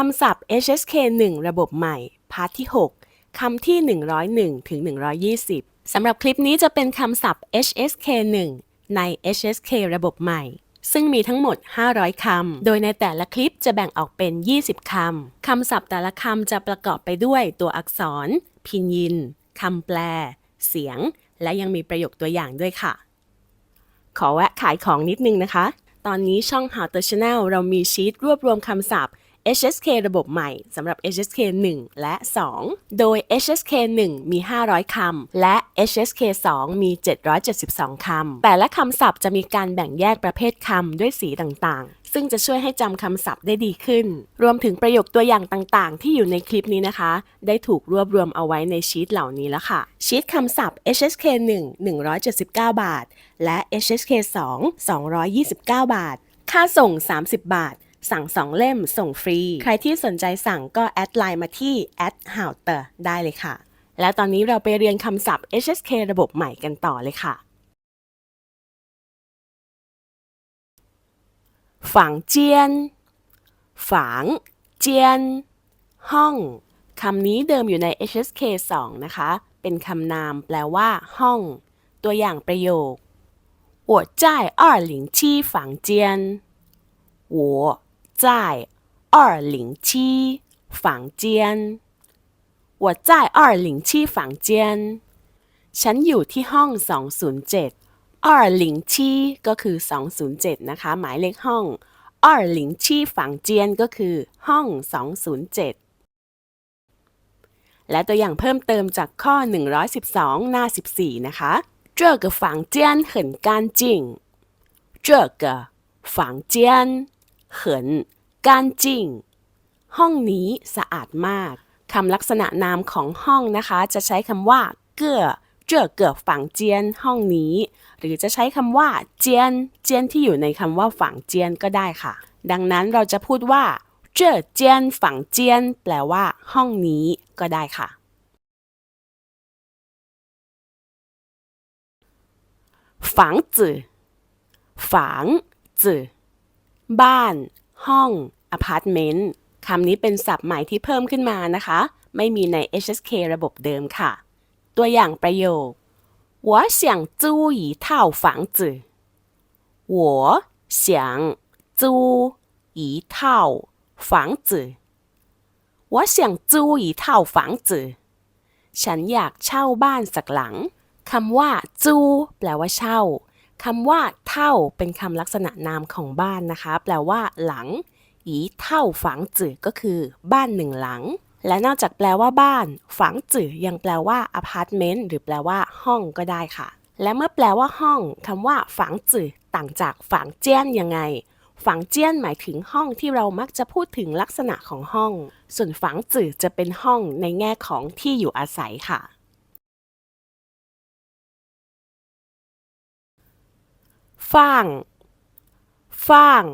คำศัพท์ HSK 1 ระบบใหม่ พาร์ทที่ 6 คำที่ 101 ถึง 120 สำหรับคลิปนี้จะเป็นคำศัพท์ HSK 1 ใน HSK ระบบใหม่ ซึ่งมีทั้งหมด 500 คำ โดยในแต่ละคลิปจะแบ่งออกเป็น 20 คำ คำศัพท์แต่ละคำจะประกอบไปด้วยตัวอักษร พินยิน คำแปล เสียง และยังมีประโยคตัวอย่างด้วยค่ะ ขอแวะขายของนิดนึงนะคะ ตอนนี้ช่อง How to Channel เรามีชีตรวบรวมคำศัพท์ HSK ระบบใหม่สำหรับ HSK 1 และ 2 โดย HSK 1 มี 500 คำ และ HSK 2 มี 772 คำ แต่ละคำศัพท์จะมีการแบ่งแยกประเภทคำด้วยสีต่างๆ ซึ่งจะช่วยให้จำคำศัพท์ได้ดีขึ้น รวมถึงประโยคตัวอย่างต่างๆ ที่อยู่ในคลิปนี้นะคะ ได้ถูกรวบรวมเอาไว้ในชีตเหล่านี้แล้วค่ะ ชีตคำศัพท์ HSK 1 179 บาท และ HSK 2 229 บาท ค่าส่ง 30 บาท สั่ง 2 เล่มส่งฟรี ใครที่สนใจสั่งก็แอดไลน์มาที่ h o w t e r ได้เลยค่ะ และตอนนี้เราไปเรียนคำศัพท์ HSK ระบบใหม่กันต่อเลยค่ะ ฝังเจียน ฝัง เจียน ห้อง คำนี้เดิมอยู่ใน HSK 2 นะคะ เป็นคำนามแปลว่า ห้อง ตัวอย่างประโยค我在二零七房间我 在二零七房间我在二零七房间ฉันอยู่ที่ห้อง 207二零七ก็คือ 207 นะคะ หมายเลขห้อง二零七房间ก็คือ ห้อง 207 และตัวอย่างเพิ่มเติมจากข้อ 112 หน้า 14 นะคะ这个房间很干净这个房间 เหินการจริง ห้องนี้สะอาดมากคำลักษณะนามของห้องนะคะ จะใช้คำว่า เกื้อเจือเกือฝังเจียนห้องนี้ หรือจะใช้คำว่าเจียน เจียนที่อยู่ในคำว่าฝังเจียนก็ได้ค่ะ ดังนั้นเราจะพูดว่าเจือเจียนฝังเจียน แปลว่า ห้องนี้ก็ได้ค่ะ ฝังจือฝังจือ บ้าน ห้องอพาร์ตเมนต์คำนี้เป็นศัพท์ใหม่ที่เพิ่มขึ้นมานะคะ ไม่มีใน HSK ระบบเดิมค่ะ ตัวอย่างประโยค我想租一套房子我想租一套房子我想租一套房子ฉันอยากเช่าบ้านสักหลัง คำว่า จูแปลว่าเช่า คำว่าเท่าเป็นคำลักษณะนามของบ้านนะคะ แปลว่า หลัง อีเท่าฝังจื่อก็คือ บ้านหนึ่งหลัง และนอกจากแปลว่าบ้าน ฝังจื่อยังแปลว่าอพาร์ตเมนต์หรือแปลว่า ห้องก็ได้ค่ะ และเมื่อแปลว่าห้องคำว่าฝังจื่อต่างจากฝังเจี้ยนยังไง ฝังเจี้ยนหมายถึงห้องที่เรามักจะพูดถึงลักษณะของห้อง ส่วนฝังจื่อจะเป็นห้องในแง่ของที่อยู่อาศัยค่ะ ฟังฟัง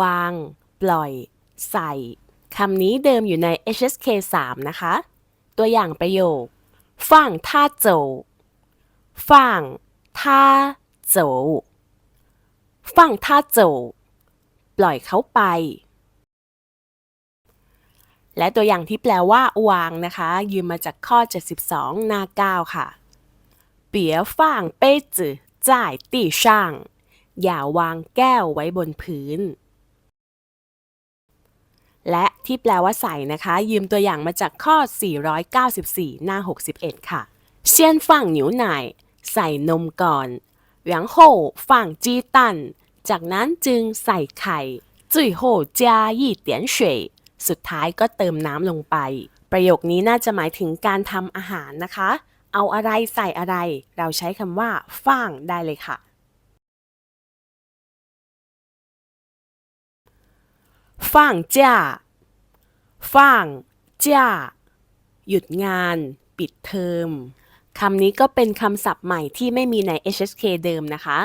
วาง ปล่อย ใส่ คำนี้เดิมอยู่ใน HSK 3 นะคะ ตัวอย่างประโยคฟังท่าโจฟังท่าโจฟังท่าโจปล่อยเขาไป และตัวอย่างที่แปลว่า วางนะคะ ยืมมาจากข้อ 72 หน้า 9 ค่ะ เปียฟ่างเป้จือ จ่ายตีช่าง อย่าวางแก้วไว้บนพื้น และที่แปลว่าใส่นะคะ ยืมตัวอย่างมาจากข้อ 494 หน้า 61 ค่ะเซียนฝั่งหนิวหน่ายใส่นมก่อนหลังโหฝั่งจีตันจากนั้นจึงใส่ไข่จุยโหจสุดท้ายก็เติมน้ำลงไป ประโยคนี้น่าจะหมายถึงการทำอาหารนะคะ เอาอะไรใส่อะไร เราใช้คำว่าฟ่างได้เลยค่ะฟ่างจ้าฟ่างจ้าหยุดงาน ปิดเทอมคำนี้ก็เป็นคำศัพท์ใหม่ที่ไม่มีใน HSK เดิมนะคะ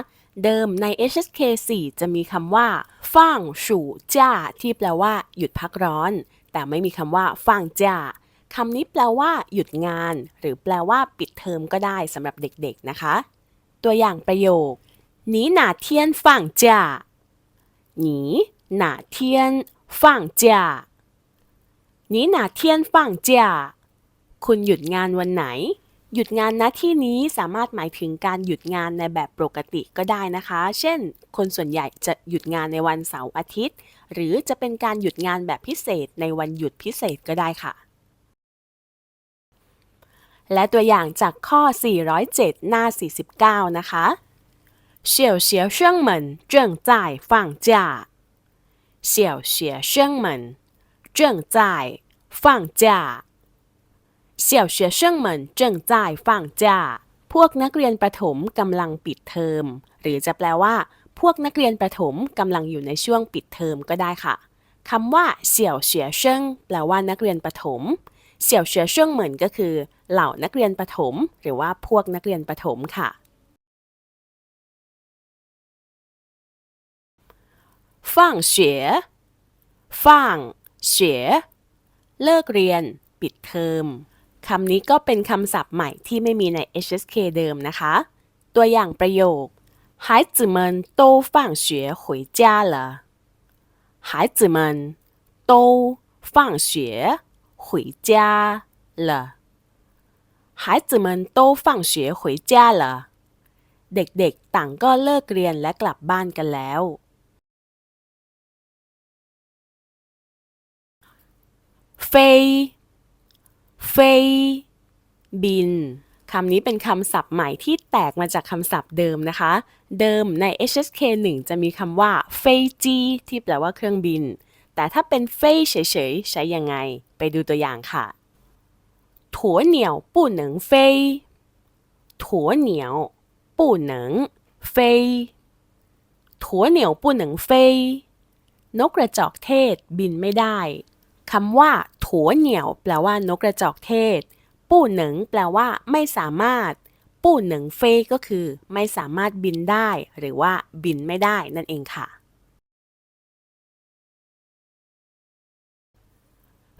เดิมใน HSK 4 จะมีคำว่าฟ่างสู่จ้าที่แปลว่า หยุดพักร้อน แต่ไม่มีคำว่าฟ่างจ้า คำนี้แปลว่า หยุดงาน หรือแปลว่า ปิดเทอมก็ได้สำหรับเด็กๆนะคะ ตัวอย่างประโยคหนีหนาเทียนฝั่งจ่าหนีหนาเทียนฝั่งจ่าหนีหนาเทียนฝั่งจ่าคุณหยุดงานวันไหน หยุดงานนะที่นี้สามารถหมายถึงการหยุดงานในแบบปกติก็ได้นะคะ เช่น คนส่วนใหญ่จะหยุดงานในวันเสาร์อาทิตย์ หรือจะเป็นการหยุดงานแบบพิเศษในวันหยุดพิเศษก็ได้ค่ะ และตัวอย่างจากข้อ 407 หน้า 49 นะคะเฉียวเฉียวเชิงเหมินเจิ้งจ่ายฟัเฉียวเฉียวเชิงเหมินเจิ้งจ่ายฟัเฉียวเฉียวเชิงเหมินเจิ้งจ่ายฟัพวกนักเรียนประถมกำลังปิดเทอม หรือจะแปลว่า พวกนักเรียนประถมกำลังอยู่ในช่วงปิดเทอมก็ได้ค่ะคำว่าเสี่ยวเสียเชิงแปลว่านักเรียนประถม เสี่ยวเฉียเชิงเหมือนก็คือ เหล่านักเรียนประถม หรือว่าพวกนักเรียนประถมค่ะ 放学放学เลิกเรียน ปิดเทอม คำนี้ก็เป็นคำศัพท์ใหม่ที่ไม่มีใน HSK เดิมนะคะ ตัวอย่างประโยค孩子们都放学回家了孩子们都放学 回家了孩子们都放学回家了เด็กๆ ต่างก็เลิกเรียนและกลับบ้านกันแล้ว เฟย เฟย บิน คำนี้เป็นคำศัพท์ใหม่ที่แตกมาจากคำศัพท์เดิมนะคะ เดิมใน HSK 1 จะมีคำว่าเฟยจีที่แปลว่าเครื่องบิน แต่ถ้าเป็นเฟยเฉยๆ ใช้ยังไง ไปดูตัวอย่างค่ะถั่วเหนียว不能飞ถั่วเหนียว不能飞ถั่วเหนียว不能飞นกกระจอกเทศบินไม่ได้ คำว่าถัวเหนียว แปลว่านกกระจอกเทศ ปู้เหนิงแปลว่า ไม่สามารถ ปู้เหนิงเฟยก็คือ ไม่สามารถบินได้ หรือว่าบินไม่ได้นั่นเองค่ะ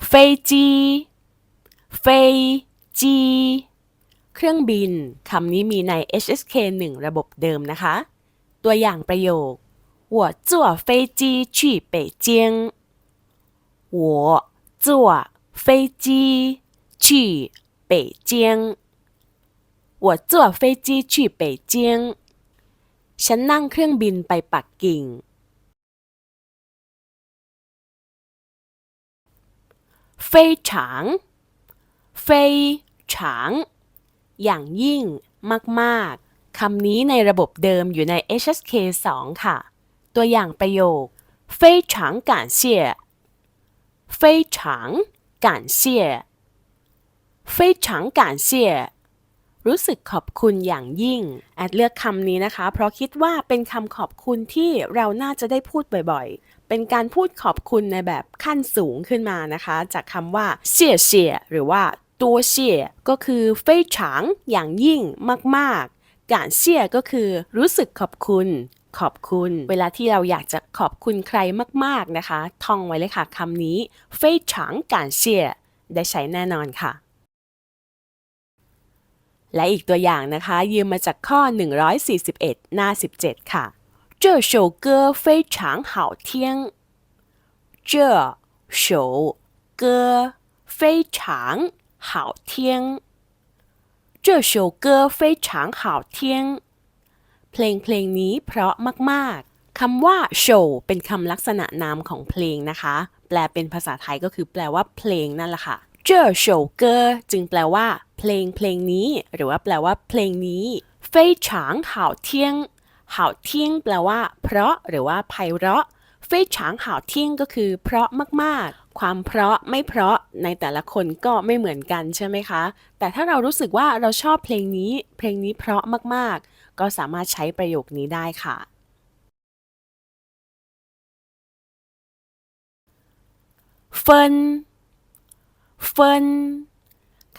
เฟยจีเฟยจีเครื่องบิน คำนี้มีใน HSK 1 ระบบเดิมนะคะ ตัวอย่างประโยค我坐飞机去北京我坐飞机去北京。我坐飞机去北京。ฉันนั่งเครื่องบินไปปักกิ่ง เฟยฉางเฟยาง อย่างยิ่ง มากๆ คำนี้ในระบบเดิมอยู่ใน HSK 2 ค่ะ ตัวอย่างประโยคเฟยฉางกานเสียเฟยางกานเสียเฟยางกานเสียรู้สึกขอบคุณอย่างยิ่ง แอดเลือกคำนี้นะคะ เพราะคิดว่าเป็นคำขอบคุณที่เราน่าจะได้พูดบ่อย เป็นการพูดขอบคุณในแบบขั้นสูงขึ้นมานะคะ จากคำว่าเสียเสียหรือว่าตัวเสียก็คือเฟยฉางอย่างยิ่งมาก ๆ การเสียก็คือรู้สึกขอบคุณขอบคุณ เวลาที่เราอยากจะขอบคุณใครมาก ๆ นะคะ ท่องไว้เลยค่ะคำนี้เฟยฉางการเสียได้ใช้แน่นอนค่ะ และอีกตัวอย่างนะคะ ยืมมาจากข้อ 141 หน้า 17 ค่ะ 这首歌非常好听这首歌非常好听这首歌非常好听เพลงเพลงนี้เพราะมากๆ คำว่าโชว์เป็นคำลักษณะนามของเพลงนะคะ แปลเป็นภาษาไทยก็คือแปลว่าเพลงนั่นแหละค่ะเจ้อโชว์เกอจึงแปลว่า เพลงเพลงนี้ หรือว่าแปลว่า เพลงนี้非常好听 หาเที่ยงแปลว่า เพราะหรือว่าไพเราะเฟยฉางหาเที่ยงก็คือ เพราะมากๆ ความเพราะไม่เพราะในแต่ละคนก็ไม่เหมือนกันใช่ไหมคะ แต่ถ้าเรารู้สึกว่าเราชอบเพลงนี้ เพลงนี้เพราะมากๆ ก็สามารถใช้ประโยคนี้ได้ค่ะ เฟินเฟิน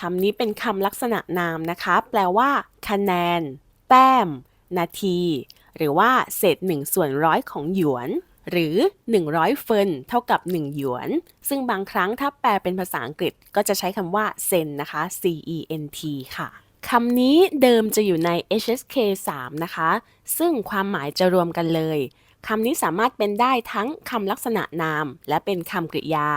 คำนี้เป็นคำลักษณะนามนะคะ แปลว่า คะแนน แต้ม นาที หรือว่าเศษหนึ่งส่วนร้อยของหยวน หรือ 100 เฟินเท่ากับ 1 หยวน ซึ่งบางครั้งถ้าแปลเป็นภาษาอังกฤษก็จะใช้คำว่าเซนนะคะ C E N T ค่ะคำนี้เดิมจะอยู่ใน HSK 3 นะคะ ซึ่งความหมายจะรวมกันเลย คำนี้สามารถเป็นได้ทั้งคำลักษณะนาม และเป็นคำกริยา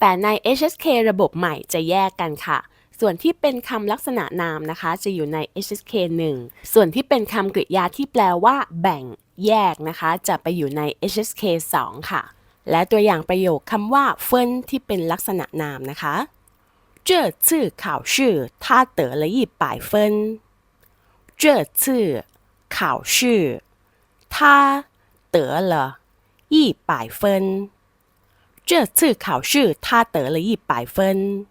แต่ใน HSK ระบบใหม่จะแยกกันค่ะ ส่วนที่เป็นคำลักษณะนามนะคะ จะอยู่ใน HSK 1 ส่วนที่เป็นคำกริยาที่แปลว่า แบ่ง แยกนะคะ จะไปอยู่ใน HSK 2 ค่ะ และตัวอย่างประโยคคำว่าเฟินที่เป็นลักษณะนามนะคะ这次考试他得了一百分这次考试他得了一百分这次考试他得了一百分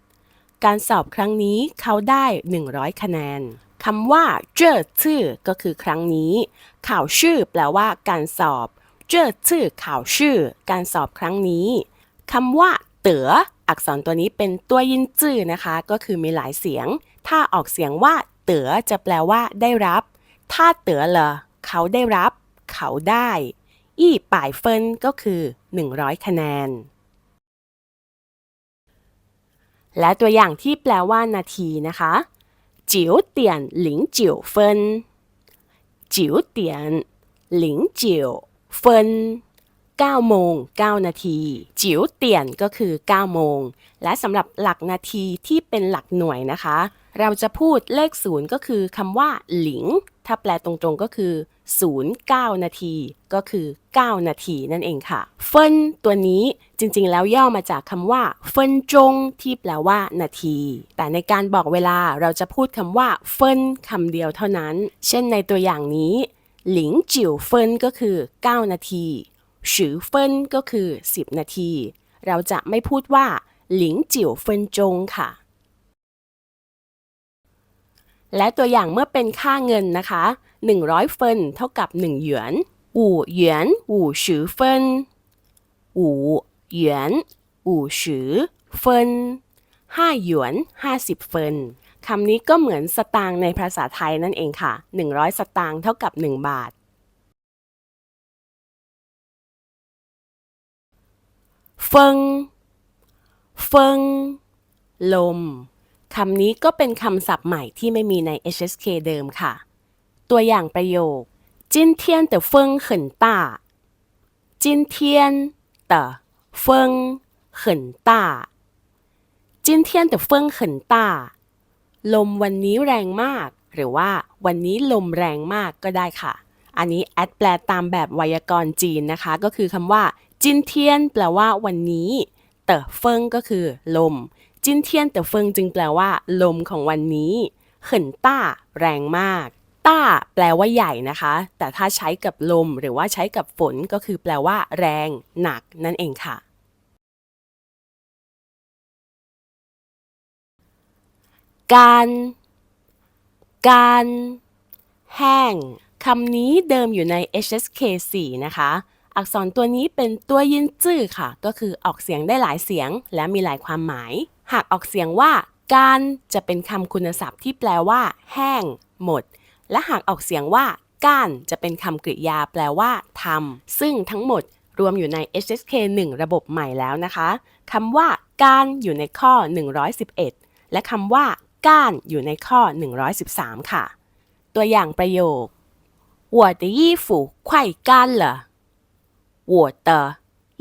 การสอบครั้งนี้เขาได้ 100 คะแนนคำว่าเจ้อชื่อก็คือครั้งนี้ ข่าวชื่อแปลว่าการสอบ เจ้อชื่อข่าวชื่อ การสอบครั้งนี้คำว่า เต๋ออักษรตัวนี้เป็นตัวยินจื้อนะคะ ก็คือมีหลายเสียง ถ้าออกเสียงว่า เต๋อจะแปลว่า ได้รับ ถ้าเต๋อเหรอเขาได้รับ เขาได้ อี้ป่ายเฟินก็คือ 100 คะแนน และตัวอย่างที่แปลว่านาทีนะคะจิ๋วเตียนหลิงจิ๋วเฟินจิ๋วเตียนหลิงจิ๋วเฟิน9โมง9นาที จิ๋วเตียนก็คือ 9 โมง และสำหรับหลักนาทีที่เป็นหลักหน่วยนะคะ เราจะพูดเลขศูนย์ก็คือคำว่า หลิง ถ้าแปลตรงๆก็คือ 0 9 นาที ก็คือ 9 นาทีนั่นเองค่ะ เฟินตัวนี้จริงๆ แล้วย่อมาจากคำว่าเฟินจงที่แปลว่า นาที แต่ในการบอกเวลาเราจะพูดคำว่าเฟินคำเดียวเท่านั้น เช่นในตัวอย่างนี้ หลิงจิ๋วเฟินก็คือ 9 นาทีฉือเฟินก็คือ 10 นาที เราจะไม่พูดว่า หลิงจิ๋วเฟินจงค่ะ และตัวอย่างเมื่อเป็นค่าเงินนะคะ 100 เฟินเท่ากับ 1 หยวนอู่หยวนอู่ฉือเฟินอู่หยวนอู่ฉือเฟินห้าหยวน50เฟินคำนี้ก็เหมือนสตางค์ในภาษาไทยนั่นเองค่ะ 100 สตางค์เท่ากับ 1 บาท เฟิง เฟิง ลม คำนี้ก็เป็นคำศัพท์ใหม่ที่ไม่มีใน HSK เดิมค่ะ ตัวอย่างประโยค今天的风很大今天的风很大今天的风很大ลมวันนี้แรงมาก หรือว่าวันนี้ลมแรงมากก็ได้ค่ะ อันนี้แอดแปลตามแบบไวยากรณ์จีนนะคะ ก็คือคำว่าจินเทียนแปลว่าวันนี้ เต๋อเฟิงก็คือ ลม จินเทียนเต๋อเฟิงจึงแปลว่า ลมของวันนี้เขินต้า แรงมาก ต้าแปลว่าใหญ่นะคะ แต่ถ้าใช้กับลมหรือว่าใช้กับฝนก็คือแปลว่า แรง หนัก นั่นเองค่ะ การ การ แห้งคำนี้เดิมอยู่ใน HSK 4 นะคะ อักษรตัวนี้เป็นตัวยินจื้อค่ะ ก็คือออกเสียงได้หลายเสียง และมีหลายความหมาย หากออกเสียงว่า การจะเป็นคำคุณศัพท์ที่แปลว่า แห้ง หมด และหากออกเสียงว่า ก้านจะเป็นคำกริยาแปลว่าทำ ซึ่งทั้งหมดรวมอยู่ใน HSK 1 ระบบใหม่แล้วนะคะคำว่า การอยู่ในข้อ 111 และคำว่า ก้านอยู่ในข้อ 113 ค่ะ ตัวอย่างประโยค我的衣服快干了我的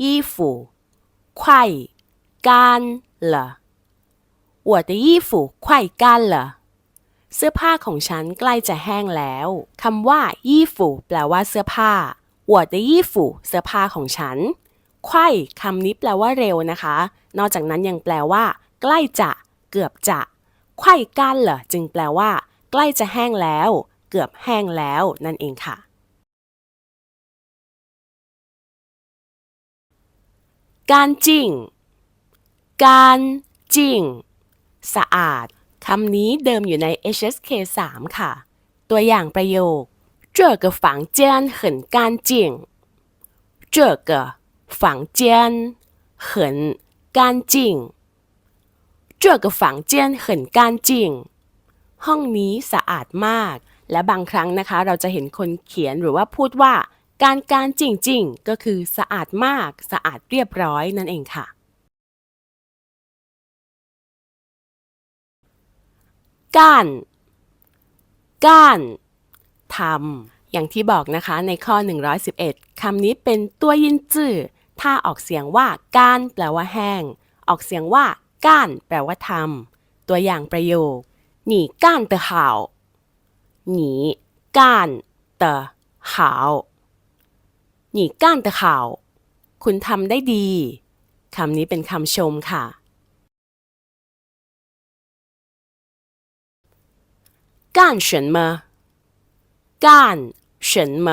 衣服快干了我的衣服快干了 เสื้อผ้าของฉันใกล้จะแห้งแล้วคำว่ายี่ฝูแปลว่าเสื้อผ้า我的衣服เสื้อผ้าของฉันไขว้คำนี้แปลว่าเร็วนะคะ นอกจากนั้นยังแปลว่า ใกล้จะ เกือบจะไขว้กันเหรอจึงแปลว่า ใกล้จะแห้งแล้ว เกือบแห้งแล้ว นั่นเองค่ะ การจริง การจริง สะอาด คำนี้เดิมอยู่ใน HSK 3 ค่ะ ตัวอย่างประโยค这个房间很干净这个房间很干净这个房间很干净ห้องนี้สะอาดมาก และบางครั้งนะคะ เราจะเห็นคนเขียนหรือว่าพูดว่า การการจริงๆ ก็คือสะอาดมาก สะอาดเรียบร้อยนั่นเองค่ะ ก้าน ก้านทำอย่างที่บอกนะคะในข้อ 111คำนี้เป็นตัวยินจื้อถ้าออกเสียงว่าก้านแปลว่าแห้ง ออกเสียงว่าก้านแปลว่าทำตัวอย่างประโยคหนีก้านเตะหาหนีก้านเตะหาหนีก้านเตะหาคุณทำได้ดีคำนี้เป็นคำชมค่ะ 干什么干什么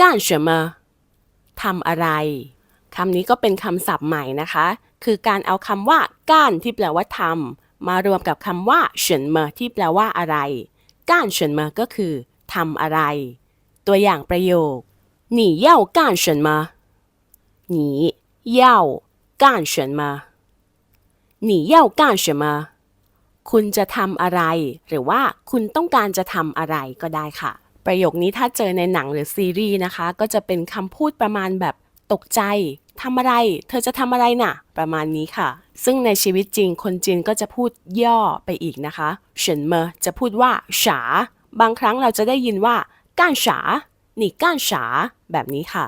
干什么ทำอะไร คำนี้ก็เป็นคำศัพท์ใหม่นะคะ คือการเอาคำว่าก้านที่แปลว่าทำมารวมกับคำว่าเฉินเมอที่แปลว่าอะไร ก้านเฉินเมอก็คือทำอะไร ตัวอย่างประโยค你要干什么你要干什么你要干什么 คุณจะทำอะไร หรือว่าคุณต้องการจะทำอะไรก็ได้ค่ะ ประโยคนี้ถ้าเจอในหนังหรือซีรีส์นะคะ ก็จะเป็นคำพูดประมาณแบบตกใจทำอะไร เธอจะทำอะไรน่ะ ประมาณนี้ค่ะ ซึ่งในชีวิตจริงคนจีนก็จะพูดย่อไปอีกนะคะเฉินเมอจะพูดว่าฉาบางครั้งเราจะได้ยินว่า ก้านฉาหนี่ก้านฉาแบบนี้ค่ะ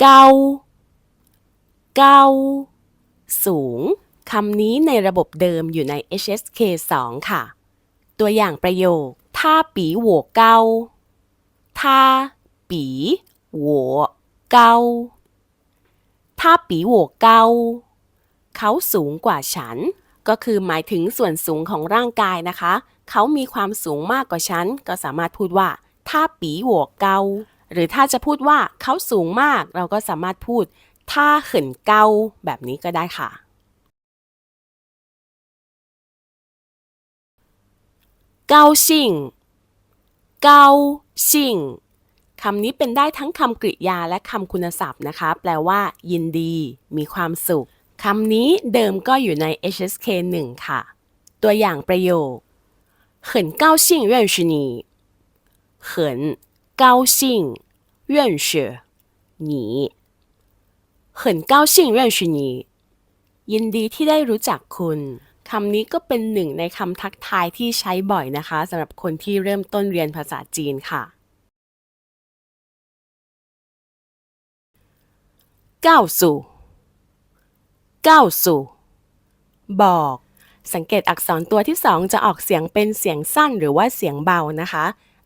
เกา เกาสูงคำนี้ในระบบเดิมอยู่ใน HSK 2 ค่ะ ตัวอย่างประโยคถ้าปีหัวเกาถ้าปีหัวเกาท่าปีหัวเกาเขาสูงกว่าฉัน ก็คือหมายถึงส่วนสูงของร่างกายนะคะ เขามีความสูงมากกว่าฉัน ก็สามารถพูดว่าถ้าปีหัวเกาหรือถ้าจะพูดว่าเขาสูงมาก เราก็สามารถพูด 他很高แบบนี้ก็ได้ค่ะ เกาชิงเกาชิงคำนี้เป็นได้ทั้งคำกริยาและคำคุณศัพท์นะคะ แปลว่า ยินดี มีความสุข คำนี้เดิมก็อยู่ใน HSK 1 ค่ะ ตัวอย่างประโยค很高兴认识你很高兴认识你 เหินเก้าชิงเรื่องชุนียินดีที่ได้รู้จักคุณคำนี้ก็เป็นหนึ่งในคำทักทายที่ใช้บ่อยนะคะสำหรับคนที่เริ่มต้นเรียนภาษาจีนค่ะก้าวสู่ก้าสู่บอก สังเกตอักษรตัวที่สองจะออกเสียงเป็นเสียงสั้นหรือว่าเสียงเบานะคะ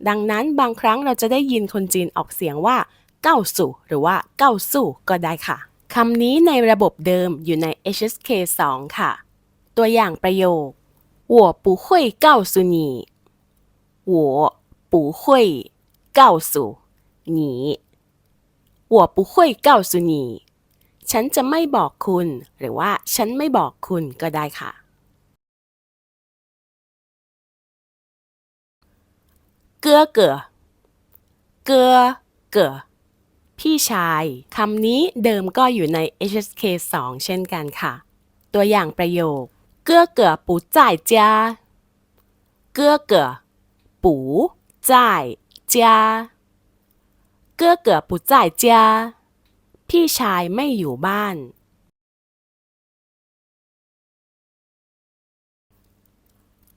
ดังนั้นบางครั้งเราจะได้ยินคนจีนออกเสียงว่าเก้าสู่หรือว่าเก้าสู่ก็ได้ค่ะ คำนี้ในระบบเดิมอยู่ใน HSK 2 ค่ะ ตัวอย่างประโยค我不会告诉你我不会告诉你我不会告诉你ฉันจะไม่บอกคุณ หรือว่าฉันไม่บอกคุณก็ได้ค่ะ เกื้อเก๋อเกื้อเก๋อ พี่ชายคำนี้เดิมก็อยู่ใน HSK 2 เช่นกันค่ะ ตัวอย่างประโยค เกื้อเกือปู่จ่ายจ้าเกื้อเกือปู่จ่ายจ้าเกื้อเกือปู่จ่ายจ้าพี่ชายไม่อยู่บ้าน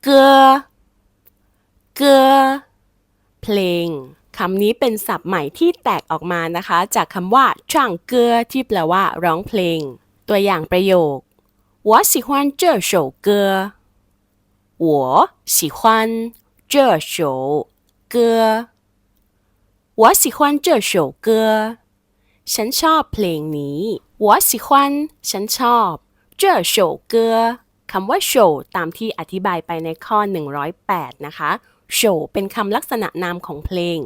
เกือเกือเพลง คำนี้เป็นศัพท์ใหม่ที่แตกออกมานะคะ จากคำว่าช่างเกือที่แปลว่าร้องเพลง ตัวอย่างประโยค我喜欢这首歌我喜欢这首歌我喜欢这首歌ฉันชอบเพลงนี้我喜欢ฉันชอบ这首歌คำว่าโชตามที่อธิบายไปในข้อ 108 นะคะ โชเป็นคำลักษณะนามของเพลง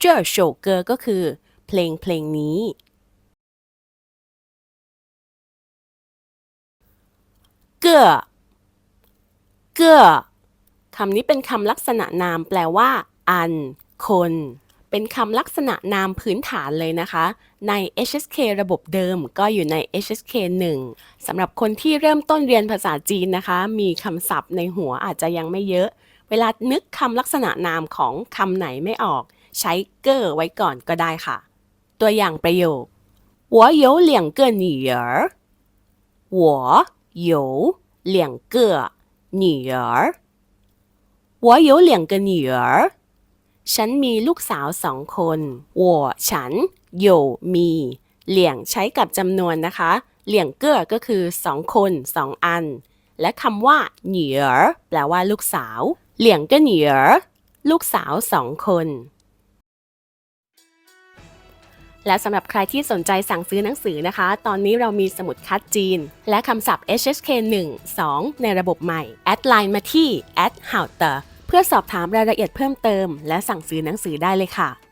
เจอโชเกอก็คือ เพลงเพลงนี้ เก้อเก้อคำนี้เป็นคำลักษณะนามแปลว่า อัน คน เป็นคำลักษณะนามพื้นฐานเลยนะคะ ใน HSK ระบบเดิมก็อยู่ใน HSK 1สำหรับคนที่เริ่มต้นเรียนภาษาจีนนะคะ มีคำศัพท์ในหัวอาจจะยังไม่เยอะ เวลานึกคำลักษณะนามของคำไหนไม่ออก ใช้เกอร์ไว้ก่อนก็ได้ค่ะ ตัวอย่างประโยค我有两个女儿我有两个女儿我有两个女儿 ฉันมีลูกสาวสองคน我ฉัน有มี เหลี่ยงใช้กับจำนวนนะคะ เหลี่ยงเก้อก็คือสองคนสองอัน และคำว่าหนี儿แปลว่าลูกสาว เหลี่ยงก็หนี儿ลูกสาวสองคน และสำหรับใครที่สนใจสั่งซื้อหนังสือนะคะ ตอนนี้เรามีสมุดคัดจีน และคำศัพท์ HSK 1 2 ในระบบใหม่ แอดไลน์มาที่ h o w t e r เพื่อสอบถามรายละเอียดเพิ่มเติม และสั่งซื้อหนังสือได้เลยค่ะ